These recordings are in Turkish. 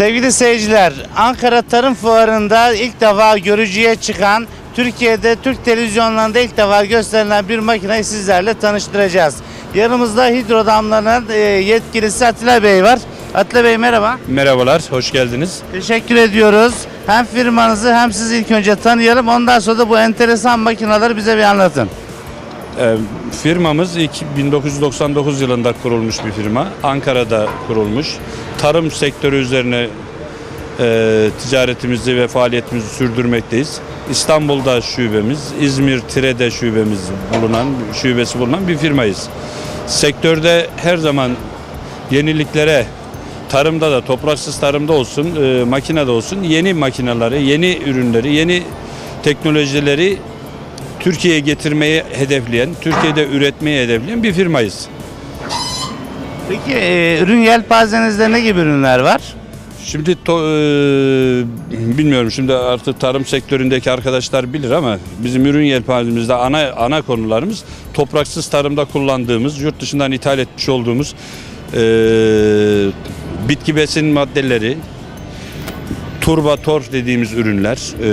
Sevgili seyirciler, Ankara Tarım Fuarı'nda ilk defa görücüye çıkan, Türkiye'de Türk televizyonlarında ilk defa gösterilen bir makineyi sizlerle tanıştıracağız. Yanımızda hidrodamların e, yetkilisi Atilla Bey var. Atilla Bey merhaba. Merhabalar, hoş geldiniz. Teşekkür ediyoruz. Hem firmanızı hem sizi ilk önce tanıyalım. Ondan sonra da bu enteresan makineleri bize bir anlatın. Ee, firmamız ilk 1999 yılında kurulmuş bir firma. Ankara'da kurulmuş. Tarım sektörü üzerine e, ticaretimizi ve faaliyetimizi sürdürmekteyiz. İstanbul'da şubemiz, İzmir Tire'de şubemiz bulunan, şubesi bulunan bir firmayız. Sektörde her zaman yeniliklere tarımda da topraksız tarımda olsun, e, makinede olsun yeni makineleri, yeni ürünleri, yeni teknolojileri Türkiye'ye getirmeyi hedefleyen, Türkiye'de üretmeyi hedefleyen bir firmayız. Peki e, ürün yelpazenizde ne gibi ürünler var? Şimdi to- e, bilmiyorum şimdi artık tarım sektöründeki arkadaşlar bilir ama bizim ürün yelpazemizde ana ana konularımız topraksız tarımda kullandığımız, yurt dışından ithal etmiş olduğumuz e, bitki besin maddeleri, turbator dediğimiz ürünler, e,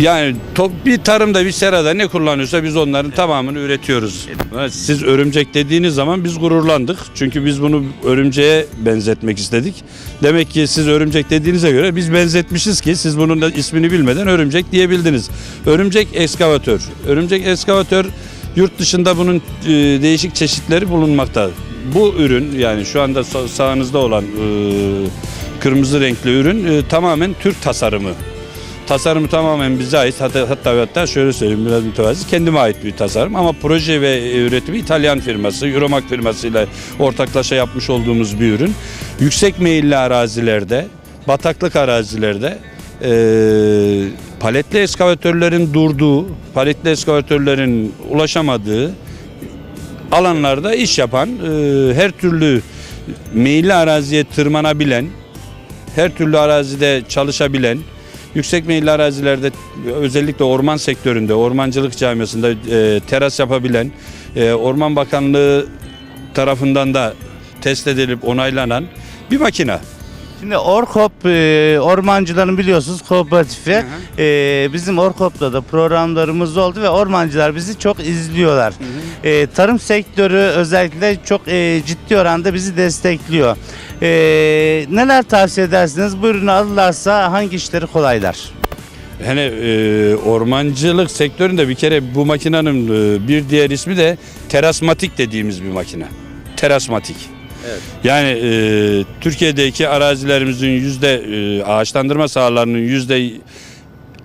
yani top, bir tarımda bir serada ne kullanıyorsa biz onların tamamını üretiyoruz. Siz örümcek dediğiniz zaman biz gururlandık. Çünkü biz bunu örümceğe benzetmek istedik. Demek ki siz örümcek dediğinize göre biz benzetmişiz ki siz bunun da ismini bilmeden örümcek diyebildiniz. Örümcek eskavatör. Örümcek eskavatör yurt dışında bunun e, değişik çeşitleri bulunmakta. Bu ürün yani şu anda sa- sağınızda olan e, kırmızı renkli ürün e, tamamen Türk tasarımı. Tasarımı tamamen bize ait. Hatta, hatta hatta şöyle söyleyeyim biraz mütevazi. Kendime ait bir tasarım ama proje ve üretimi İtalyan firması, Euromac firmasıyla ortaklaşa yapmış olduğumuz bir ürün. Yüksek meyilli arazilerde, bataklık arazilerde eee, paletli eskavatörlerin durduğu, paletli eskavatörlerin ulaşamadığı alanlarda iş yapan, eee, her türlü meyilli araziye tırmanabilen, her türlü arazide çalışabilen, yüksek meyilli arazilerde özellikle orman sektöründe, ormancılık camiasında e, teras yapabilen, e, Orman Bakanlığı tarafından da test edilip onaylanan bir makine. Şimdi Orkop e, ormancıların biliyorsunuz kooperatifi. E, bizim Orkop'ta da programlarımız oldu ve ormancılar bizi çok izliyorlar. E, tarım sektörü özellikle çok e, ciddi oranda bizi destekliyor. E, neler tavsiye edersiniz? Bu ürünü alırlarsa hangi işleri kolaylar? Hani e, ormancılık sektöründe bir kere bu makinenin e, bir diğer ismi de terasmatik dediğimiz bir makine. Terasmatik. Yani e, Türkiye'deki arazilerimizin yüzde e, ağaçlandırma sahalarının yüzde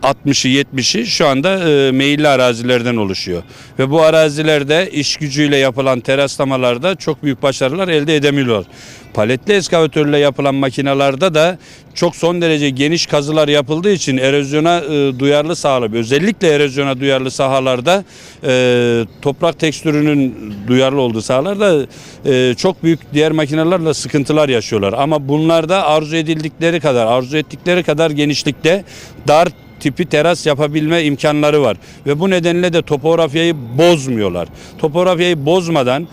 60'ı 70'i şu anda e, meyilli arazilerden oluşuyor. Ve bu arazilerde iş gücüyle yapılan teraslamalarda çok büyük başarılar elde edemiyorlar. Paletli eskavatörle yapılan makinalarda da çok son derece geniş kazılar yapıldığı için erozyona e, duyarlı sahalar, özellikle erozyona duyarlı sahalarda e, toprak tekstürünün duyarlı olduğu sahalarda e, çok büyük diğer makinelerle sıkıntılar yaşıyorlar. Ama bunlarda arzu edildikleri kadar, arzu ettikleri kadar genişlikte dar tipi teras yapabilme imkanları var. Ve bu nedenle de topografyayı bozmuyorlar. Topografyayı bozmadan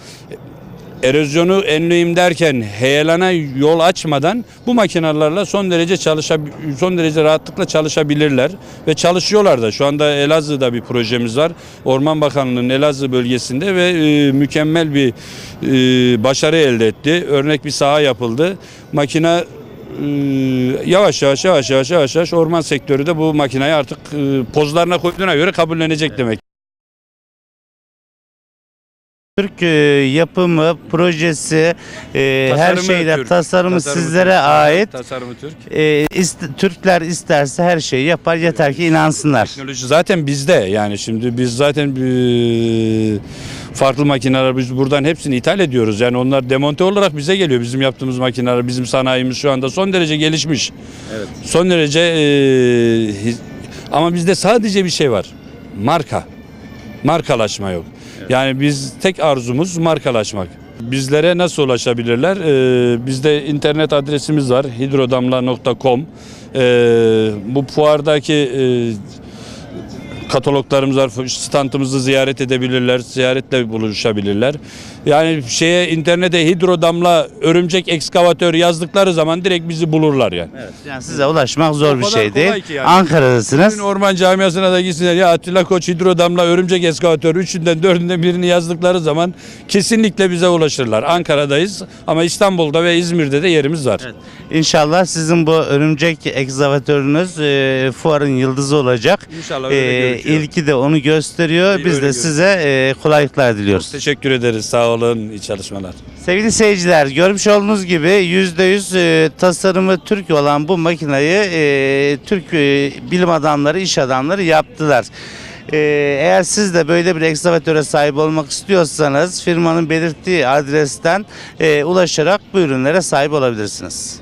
erozyonu enleyim derken heyelana yol açmadan bu makinelerle son derece çalışa son derece rahatlıkla çalışabilirler ve çalışıyorlar da. Şu anda Elazığ'da bir projemiz var. Orman Bakanlığı'nın Elazığ bölgesinde ve e, mükemmel bir e, başarı elde etti. Örnek bir saha yapıldı. Makine e, yavaş yavaş yavaş yavaş yavaş yavaş orman sektörü de bu makineyi artık e, pozlarına koyduğuna göre kabullenecek demek. Türk e, yapımı, projesi, e, her Tasarımı şeyler, Türk. tasarımı, Tasarımı sizlere Türk. ait. Tasarımı Türk. E, ist- Türkler isterse her şeyi yapar yeter ki inansınlar. Teknoloji zaten bizde yani şimdi biz zaten bir farklı makineler biz buradan hepsini ithal ediyoruz. Yani onlar demonte olarak bize geliyor. Bizim yaptığımız makineler, bizim sanayimiz şu anda son derece gelişmiş. Evet. Son derece e, hiz- ama bizde sadece bir şey var. Marka. Markalaşma yok. Yani biz tek arzumuz markalaşmak. Bizlere nasıl ulaşabilirler? Ee, bizde internet adresimiz var. hidrodamla.com. Ee, bu fuardaki e, kataloglarımız var. Standımızı ziyaret edebilirler. Ziyaretle buluşabilirler. Yani şeye internete hidrodamla örümcek ekskavatör yazdıkları zaman direkt bizi bulurlar yani. Yani size ulaşmak zor O bir şey değil. yani. Ankara'dasınız. Bugün orman camiasına da gitsinler ya Atilla Koç hidrodamla örümcek ekskavatör üçünden dördünden birini yazdıkları zaman kesinlikle bize ulaşırlar. Ankara'dayız ama İstanbul'da ve İzmir'de de yerimiz var. İnşallah sizin bu örümcek egzavatörünüz e, fuarın yıldızı olacak. İnşallah öyle E, ilki de onu gösteriyor. Biz de size e, kolaylıklar diliyoruz. Teşekkür ederiz. Sağ olun. İyi çalışmalar. Sevgili seyirciler görmüş olduğunuz gibi %100 e, tasarımı Türk olan bu makinayı e, Türk e, bilim adamları, iş adamları yaptılar. E, eğer siz de böyle bir ekskavatöre sahip olmak istiyorsanız firmanın belirttiği adresten e, ulaşarak bu ürünlere sahip olabilirsiniz.